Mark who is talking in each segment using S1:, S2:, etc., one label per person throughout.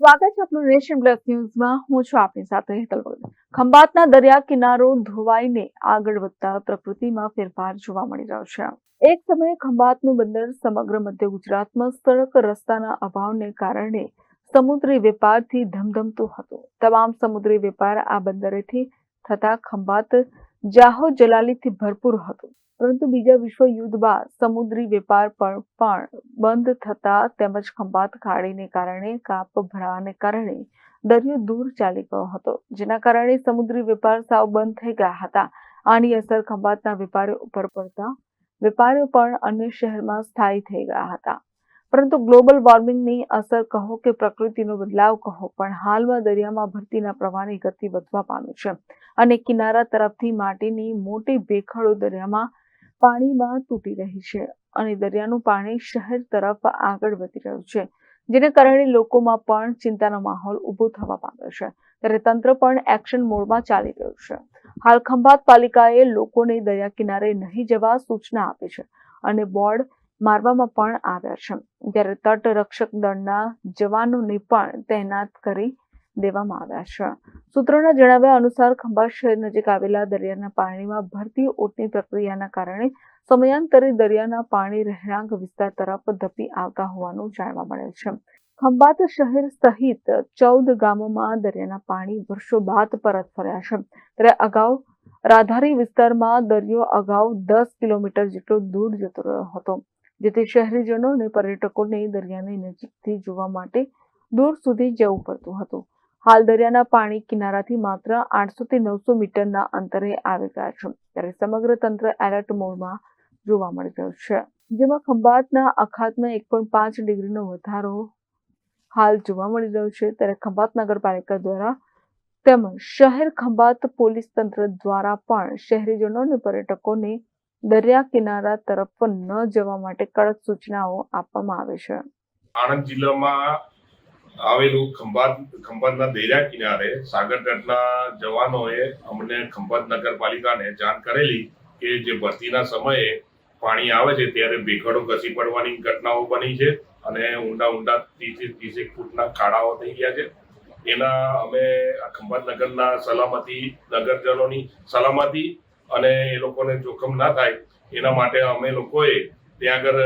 S1: સ્વાગત છે આપનું નેશન પ્લસ ન્યૂઝમાં હું છું આપની સાથે હેતલ ભગત. ખંભાતના દરિયા કિનારો ધોવાઈને આગળ વધતા પ્રકૃતિમાં ફેરફાર જોવા મળી રહ્યો છે. એક સમયે ખંભાતનું બંદર સમગ્ર મધ્ય ગુજરાતમાં સડક રસ્તાના અભાવને કારણે સમુદ્રી વેપારથી ધમધમતું હતું. તમામ સમુદ્રી વેપાર આ બંદરેથી થતા ખંભાત જાહો જલાલીથી ભરપૂર હતું. પરંતુ બીજા વિશ્વ યુદ્ધ બાદ સમુદ્રી વેપાર પર પણ બંધ થતા તેમજ ખંભાત ખાડીને કારણે, કાપ ભરાવાને કારણે દરિયો દૂર ચાલી ગયો હતો, જેના કારણે સમુદ્રી વેપાર સાવ બંધ થઈ ગયા હતા. આની અસર ખંભાતના વેપારીઓ ઉપર પડતા વેપારીઓ પણ અન્ય શહેરમાં સ્થાયી થઈ ગયા હતા. પરંતુ ગ્લોબલ વોર્મિંગની અસર કહો કે પ્રકૃતિનો બદલાવ કહો, પણ હાલમાં દરિયામાં ભરતીના પ્રવાહની ગતિ વધવા પામી છે અને કિનારા તરફથી માટીની મોટી ભેખડો દરિયામાં પાણીમાં તૂટી રહી છે અને દરિયાનું પાણી શહેર તરફ આગળ વધી રહ્યું છે, જેને કારણે લોકોમાં પણ ચિંતાનો માહોલ ઊભો થવા પામ્યો છે. ત્યારે તંત્ર પણ એક્શન મોડમાં ચાલી રહ્યું છે. હાલ ખંભાત પાલિકાએ લોકોને દરિયા કિનારે નહીં જવા સૂચના આપી છે અને બોર્ડ મારવામાં પણ આવ્યા છે. ત્યારે તટરક્ષક દળના જવાનોને પણ તૈનાત કરી દેવામાં આવ્યા છે. સૂત્રોના જણાવ્યા અનુસાર ખંભાત શહેર નજીક આવેલા દરિયાના પાણીમાં ભરતી ઓટની પ્રક્રિયાના કારણે સમયાંતરે દરિયાના પાણી રહેણાંક વિસ્તાર તરફ ધપી આવતા હોવાનું જાણવા મળે છે. ખંભાત શહેર સહિત ચૌદ ગામોમાં દરિયાના પાણી વર્ષો બાદ પરત ફર્યા છે. ત્યારે અગાઉ રાધારી વિસ્તારમાં દરિયો અગાઉ દસ કિલોમીટર જેટલો દૂર જતો રહ્યો હતો. જેથી શહેરીજનો અને પર્યટકોને દરિયાની નજીકથી જોવા માટે દૂર સુધી જવું પડતું હતું. હાલ દરિયાના પાણી કિનારાથી માત્ર આઠસો થી નવસો મીટરના અંતરે આવી ગયા છે. ત્યારે સમગ્ર તંત્ર એલર્ટ મોડમાં જોવા મળી રહ્યું છે. જેમાં ખંભાતના અખાતમાં એક પોઈન્ટ પાંચ ડિગ્રીનો વધારો હાલ જોવા મળી રહ્યો છે. ત્યારે ખંભાત નગરપાલિકા દ્વારા તેમજ શહેર ખંભાત પોલીસ તંત્ર દ્વારા પણ શહેરીજનો અને પર્યટકોને દરિયા કિનારા તરફ ન જવા માટે કડક સૂચનાઓ આપવામાં આવે છે.
S2: આણંદ જિલ્લામાં આવેલું ખંભાત ખંભાતના દરિયા કિનારે સાગરતટના જવાનોએ અમને ખંભાત નગરપાલિકાને જાણ કરેલી કે જે ભરતીના સમયે પાણી આવે છે ત્યારે ભેખડો ઘસી પડવાની ઘટનાઓ બની છે અને ઊંડા ઊંડા ત્રીસેક ત્રીસેક ફૂટના ખાડાઓ થઈ ગયા છે. એના અમે ખંભાત નગરના સલામતી નગરજનોની સલામતી અને એ લોકોને જોખમ ના થાય એના માટે અમે લોકોએ ત્યાં આગળ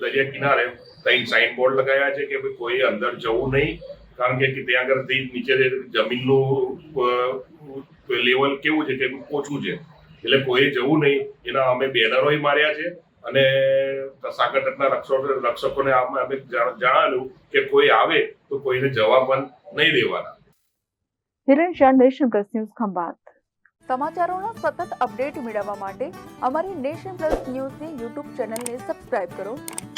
S2: દરિયા કિનારે ત્યાં સાઇન બોર્ડ લગાવ્યા છે કે ભાઈ કોઈ અંદર જવું નહીં. કારણ કે ત્યાં આગળથી નીચે જમીનનું લેવલ કેવું છે કે ઓછું છે. એટલે કોઈ જવું નહીં. એના અમે બેનરોય માર્યા છે અને સાગર તટના રક્ષકો રક્ષકોને અમે જણાવ્યું કે કોઈ આવે તો કોઈને જવા પણ નહીં દેવાના.
S1: Hiren Shah nation plus news Khambhat. સમાચારોનો સતત અપડેટ મેળવવા માટે અમારી નેશન પ્લસ ન્યૂઝની યુટ્યુબ ચેનલને સબસ્ક્રાઇબ કરો.